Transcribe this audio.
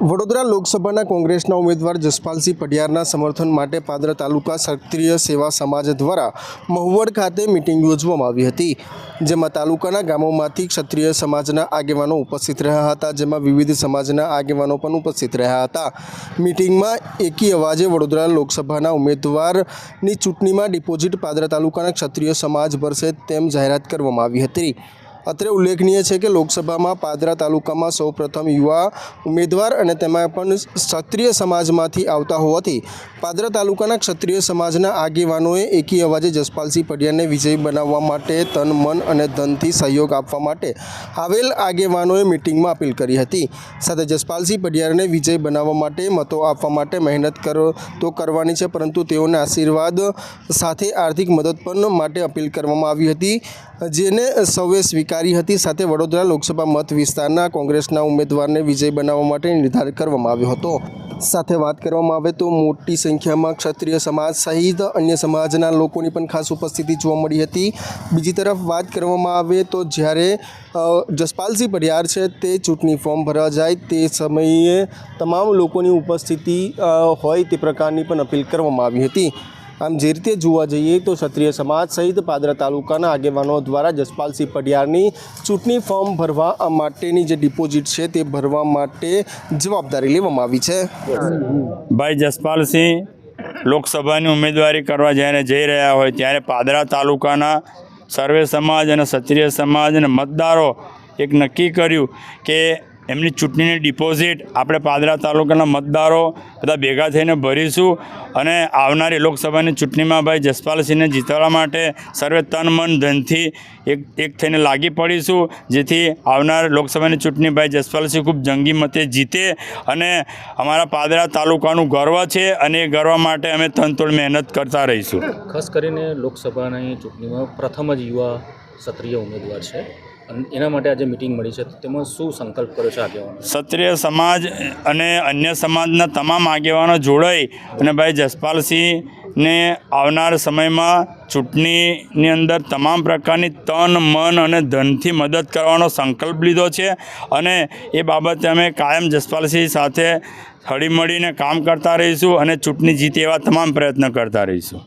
વડોદરા લોકસભાના કોંગ્રેસના ઉમેદવાર જસપાલસિંહ પઢિયારના સમર્થન માટે પાદરા તાલુકા ક્ષત્રિય સેવા સમાજ દ્વારા મહુવડ ખાતે મિટિંગ યોજવામાં આવી હતી, જેમાં તાલુકાના ગામોમાંથી ક્ષત્રિય સમાજના આગેવાનો ઉપસ્થિત રહ્યા હતા, જેમાં વિવિધ સમાજના આગેવાનો પણ ઉપસ્થિત રહ્યા હતા. મિટિંગમાં એકી અવાજે વડોદરા લોકસભાના ઉમેદવારની ચૂંટણીમાં ડિપોઝિટ પાદરા તાલુકાના ક્ષત્રિય સમાજ ભરશે તેમ જાહેરાત કરવામાં આવી હતી. અત્રે ઉલ્લેખનીય છે કે લોકસભામાં પાદરા તાલુકામાં સૌપ્રથમ યુવા ઉમેદવાર અને તેમાં પણ ક્ષત્રિય સમાજમાંથી આવતા હોવાથી પાદરા તાલુકાના ક્ષત્રિય સમાજના આગેવાનોએ એકી અવાજે જસપાલસિંહ પઢિયારને વિજય બનાવવા માટે તન, મન અને ધનથી સહયોગ આપવા માટે આવેલ આગેવાનોએ મિટિંગમાં અપીલ કરી હતી. સાથે જસપાલસિંહ પઢિયારને વિજય બનાવવા માટે મતો આપવા માટે મહેનત કરો તો કરવાની છે, પરંતુ તેઓને આશીર્વાદ સાથે આર્થિક મદદ પણ માટે અપીલ કરવામાં આવી હતી, જેને સૌએ સ્વીકારી હતી. સાથે વડોદરા લોકસભા મત વિસ્તારના કોંગ્રેસના ઉમેદવારને વિજય બનાવવા માટે નિર્ધાર કરવામાં આવ્યો હતો. સાથે વાત કરવામાં આવે તો મોટી સંખ્યામાં ક્ષત્રિય સમાજ સહિત અન્ય સમાજના લોકોની પણ ખાસ ઉપસ્થિતિ જોવા મળી હતી. બીજી તરફ વાત કરવામાં આવે તો જ્યારે જસપાલસિંહ પઢિયાર છે તે ચૂંટણી ફોર્મ ભરવા જાય તે સમયે તમામ લોકોની ઉપસ્થિતિ હોય તે પ્રકારની પણ અપીલ કરવામાં આવી હતી. આમ જે રીતે જોવા જઈએ તો ક્ષત્રિય સમાજ સહિત પાદરા તાલુકાના આગેવાનો દ્વારા જસપાલસિંહ પઢિયારની ચૂંટણી ફોર્મ ભરવા માટેની જે ડિપોઝિટ છે તે ભરવા માટે જવાબદારી લેવામાં આવી છે. ભાઈ જસપાલસિંહ લોકસભાની ઉમેદવારી કરવા જ્યારે જઈ રહ્યા હોય ત્યારે પાદરા તાલુકાના સર્વે સમાજ અને ક્ષત્રિય સમાજ અને મતદારો એક નક્કી કર્યું કે એમની ચૂંટણીની ડિપોઝિટ આપણે પાદરા તાલુકાના મતદારો બધા ભેગા થઈને ભરીશું અને આવનારી લોકસભાની ચૂંટણીમાં ભાઈ જસપાલસિંહને જીતવા માટે સર્વે તન મન ધનથી એક એક થઈને લાગી પડીશું. જેથી આવનાર લોકસભાની ચૂંટણી ભાઈ જસપાલસિંહ ખૂબ જંગી મતે જીતે અને અમારા પાદરા તાલુકાનું ગર્વ છે અને એ ગર્વ માટે અમે તનતોડ મહેનત કરતા રહીશું. ખાસ કરીને લોકસભાની ચૂંટણીમાં પ્રથમ જ યુવા ક્ષત્રિય ઉમેદવાર છે. એના માટે આજે મિટિંગ મળી છે. તેમાં શું સંકલ્પ કર્યો છે આગેવાનો? ક્ષત્રિય સમાજ અને અન્ય સમાજના તમામ આગેવાનો જોડાઈ અને ભાઈ જસપાલસિંહને આવનાર સમયમાં ચૂંટણીની અંદર તમામ પ્રકારની તન, મન અને ધનથી મદદ કરવાનો સંકલ્પ લીધો છે અને એ બાબતે અમે કાયમ જસપાલસિંહ સાથે હળીમળીને કામ કરતા રહીશું અને ચૂંટણી જીતે એવા તમામ પ્રયત્ન કરતા રહીશું.